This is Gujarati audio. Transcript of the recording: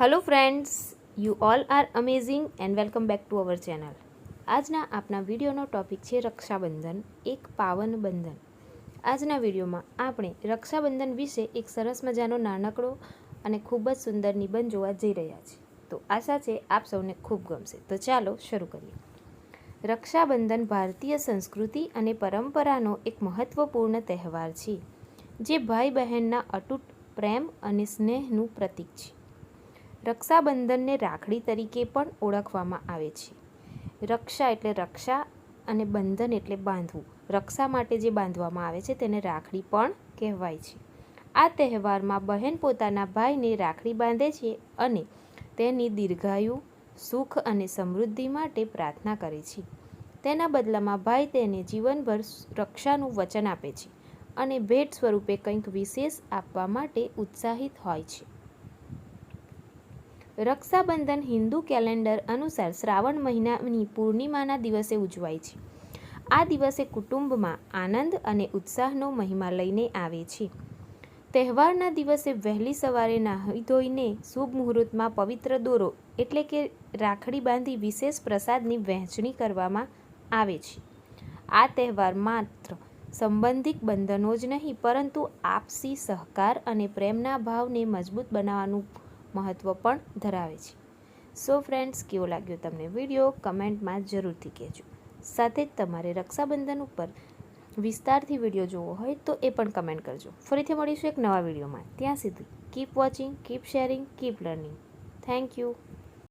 Hello friends you all are amazing and welcome back to our channel આજના આપણા વિડીયોનો ટોપિક છે રક્ષાબંધન, એક પાવન બંધન. આજના વિડીયોમાં આપણે રક્ષાબંધન વિશે એક સરસ મજાનો નાનકડો અને ખૂબ જ સુંદર નિબંધ જોવા જઈ રહ્યા છીએ. તો આશા છે આપ સૌને ખૂબ ગમશે. તો ચાલો શરૂ કરીએ. રક્ષાબંધન ભારતીય સંસ્કૃતિ અને પરંપરાનો એક મહત્વપૂર્ણ તહેવાર છે, જે ભાઈ બહેનના અતૂટ પ્રેમ અને સ્નેહનું પ્રતીક છે. રક્ષાબંધનને રાખડી તરીકે પણ ઓળખવામાં આવે છે. રક્ષા એટલે રક્ષા અને બંધન એટલે બાંધવું. રક્ષા માટે જે બાંધવામાં આવે છે તેને રાખડી પણ કહેવાય છે. આ તહેવારમાં બહેન પોતાના ભાઈને રાખડી બાંધે છે અને તેની દીર્ઘાયુ, સુખ અને સમૃદ્ધિ માટે પ્રાર્થના કરે છે. તેના બદલામાં ભાઈ તેને જીવનભર રક્ષાનું વચન આપે છે અને ભેટ સ્વરૂપે કંઈક વિશેષ આપવા માટે ઉત્સાહિત હોય છે. રક્ષાબંધન હિન્દુ કેલેન્ડર અનુસાર શ્રાવણ મહિનાની પૂર્ણિમાના દિવસે ઉજવાય છે. આ દિવસે કુટુંબમાં આનંદ અને ઉત્સાહનો મહિમા લઈને આવે છે. તહેવારના દિવસે વહેલી સવારે નાહી ધોઈને શુભ મુહૂર્તમાં પવિત્ર દોરો એટલે કે રાખડી બાંધી વિશેષ પ્રસાદની વહેંચણી કરવામાં આવે છે. આ તહેવાર માત્ર સંબંધિક બંધનો જ નહીં, પરંતુ આપસી સહકાર અને પ્રેમના ભાવને મજબૂત બનાવવાનું મહત્ત્વ પણ ધરાવે છે. સો ફ્રેન્ડ્સ કેવો લાગ્યો તમને વીડિયો કમેન્ટમાં જરૂરથી કહેજો. સાથે જ તમારે રક્ષાબંધન ઉપર વિસ્તારથી વીડિયો જોવો હોય તો એ પણ કમેન્ટ કરજો. ફરીથી મળીશું એક નવા વિડીયોમાં ત્યાં સુધી keep watching keep sharing keep learning thank you